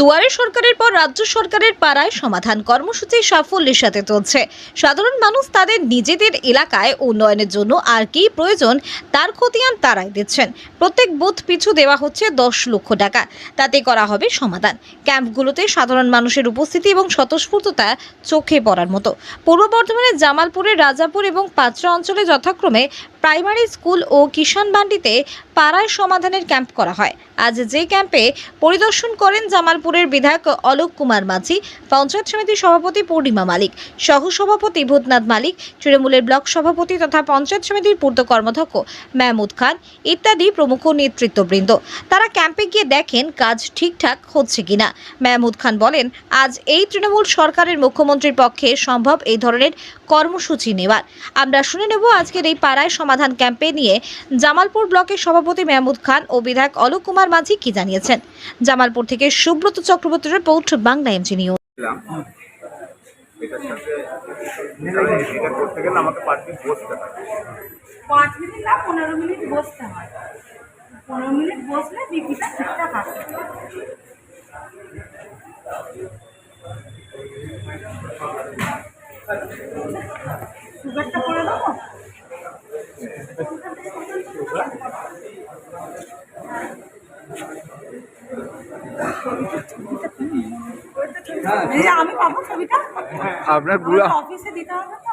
দুয়ারে সরকারের পর রাজ্য সরকারের পাড়ায় সমাধান কর্মসূচি সাফল্যের সাথে চলছে। সাধারণ মানুষ তাদের নিজেদের এলাকায় উন্নয়নের জন্য আর কি প্রয়োজন তার খতিয়ান তারাই দিচ্ছেন। প্রত্যেক বুথ পিছু দেওয়া হচ্ছে দশ লক্ষ টাকা। তাতে করা হবে সমাধান। ক্যাম্পগুলোতে সাধারণ মানুষের উপস্থিতি এবং স্বতঃস্ফূর্ততা চোখে পড়ার মতো। পূর্ব বর্ধমানের জামালপুরের রাজাপুর এবং পাঁচরা অঞ্চলে যথাক্রমে প্রাইমারি স্কুল ও কিষাণ বান্ডিতে পাড়ায় সমাধানের ক্যাম্প করা হয়। আজ যে ক্যাম্পে পরিদর্শন করেন জামালপুরের বিধায়ক অলোক কুমার মাঝি, পঞ্চায়েত সমিতির সভাপতি পূর্ণিমা মালিক সহ সভাপতি ভূতনাথ মালিক, তৃণমূলের ব্লক সভাপতি তথা পঞ্চায়েত সমিতির পূর্ত কর্মধ্যক্ষ মেহমুদ খান ইত্যাদি প্রমুখ নেতৃত্ববৃন্দ। তারা ক্যাম্পে গিয়ে দেখেন কাজ ঠিকঠাক হচ্ছে কিনা। মেহমুদ খান বলেন, আজ এই তৃণমূল সরকারের মুখ্যমন্ত্রীর পক্ষে সম্ভব এই ধরনের কর্মসূচি নেওয়ার। আমরা শুনে নেব আজকের এই পাড়ায় সমাধান ক্যাম্পে নিয়ে জামালপুর ব্লকের সভাপতি মেহমুদ খান ও বিধায়ক অলোক কুমার মাঝি কি জানিয়েছেন। জামালপুর থেকে সুব্রত চক্রবর্তীর রিপোর্ট, বাংলা এমজি নিউজ। পনেরো মিনিট পনেরো মিনিট বসলে বিপিটা ঠিকঠাক আসে। সুগারটা করে দেবো এই যে আমি পাবো ছবিটা? আপনারগুলো আমাকে অফিসে দিতে হবে তো।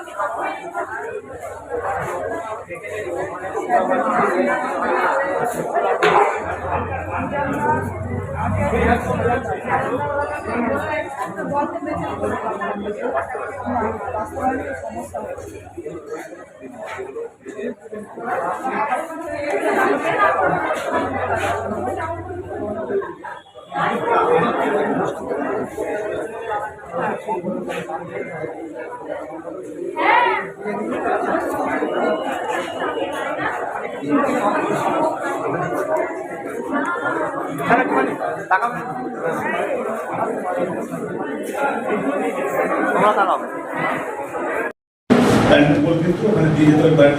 একশো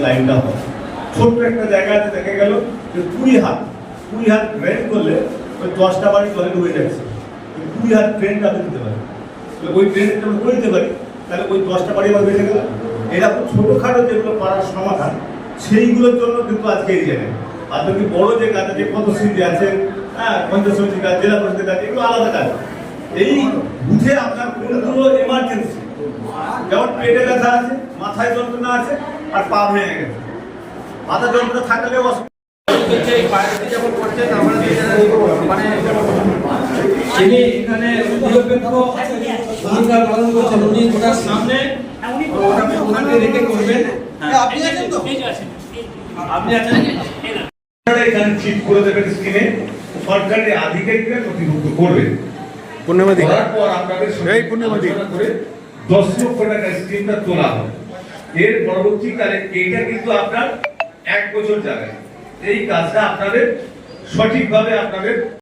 লাইনটা হয় ছোট্ট একটা জায়গা আছে, দেখা গেল যে কুড়ি হাত কুড়ি হাত ট্রেন করলে ওই দশটা বাড়ি জলে ডুবে যাচ্ছে। কুড়ি হাত ট্রেনটা আমি দিতে পারি। ওই ট্রেনটা আমরা করে দিতে পারি। তাহলে ওই দশটা বাড়ি আমার বেঁচে গেল। এরকম ছোটোখাটো যেগুলো পাড়ার সমাধান, সেইগুলোর জন্য কিন্তু আজকে এই জায়গায় আর বাকি বড় যে কাজ আছে পদশ্রী আছে হ্যাঁ পঞ্চায়েত সমিতির কাজ, জেলা পরিষদের কাজ, এগুলো আলাদা কাজ। এই বুঝে আপনার কোনগুলো এমার্জেন্সি যেমন পেটে ব্যথা আছে, মাথায় যন্ত্রণা আছে, আর পা ভেঙে গেছে। মাথা যন্ত্রণা থাকলে মানে যিনি এখানে নিরপেক্ষ ভূমিকা পালন করছেন উনি ওটার সামনে ওনাকে রেখে করবেন। হ্যাঁ, আপনি আছেন তো? আপনি আছেন? এখানে ঠিক করে দেবেন স্ক্রিনে সরকারি আধিকারিকরা নথিভুক্ত করবে পূর্ণিমাদি। করার পর আপনাদের সঙ্গে এই পূর্ণিমাদি। দশ লক্ষ টাকা স্কিমটা তোলা হবে এর পরবর্তীকালে এইটা কিন্তু আপনার এক বছর যাবে। এই কাজটা আপনাদের সঠিকভাবে আপনাদের